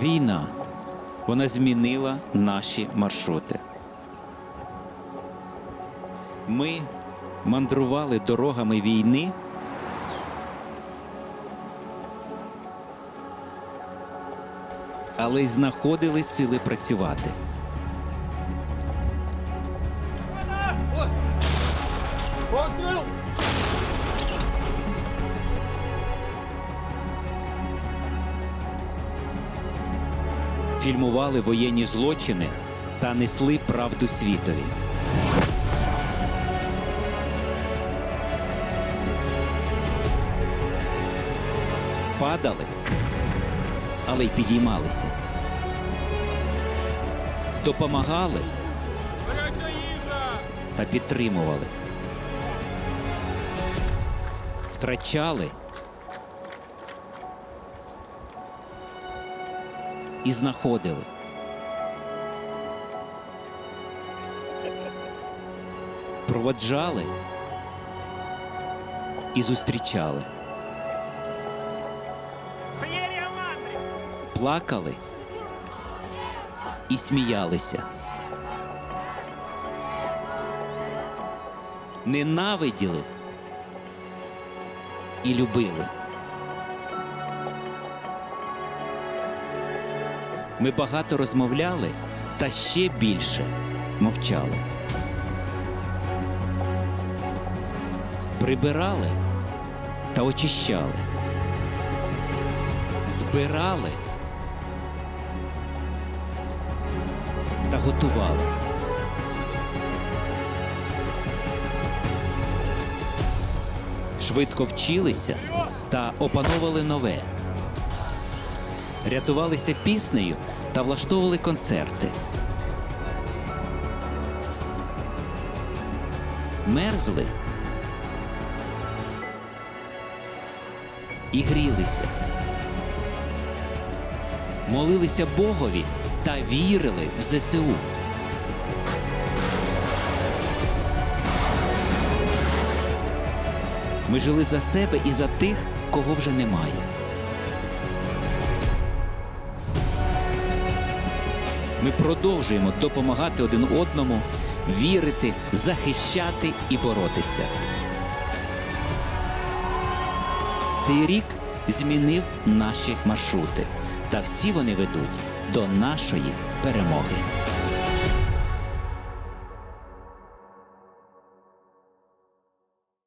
Війна. Вона змінила наші маршрути. Ми мандрували дорогами війни. Але й знаходили сили працювати. Постріл! Фільмували воєнні злочини та несли правду світові. Падали, але й підіймалися. Допомагали та підтримували. Втрачали і знаходили. Проводжали і зустрічали. Плакали і сміялися. Ненавиділи і любили. Ми багато розмовляли та ще більше мовчали. Прибирали та очищали. Збирали та готували. Швидко вчилися та опановували нове. Рятувалися піснею та влаштовували концерти. Мерзли і грілися. Молилися Богові та вірили в ЗСУ. Ми жили за себе і за тих, кого вже немає. Ми продовжуємо допомагати один одному, вірити, захищати і боротися. Цей рік змінив наші маршрути, та всі вони ведуть до нашої перемоги.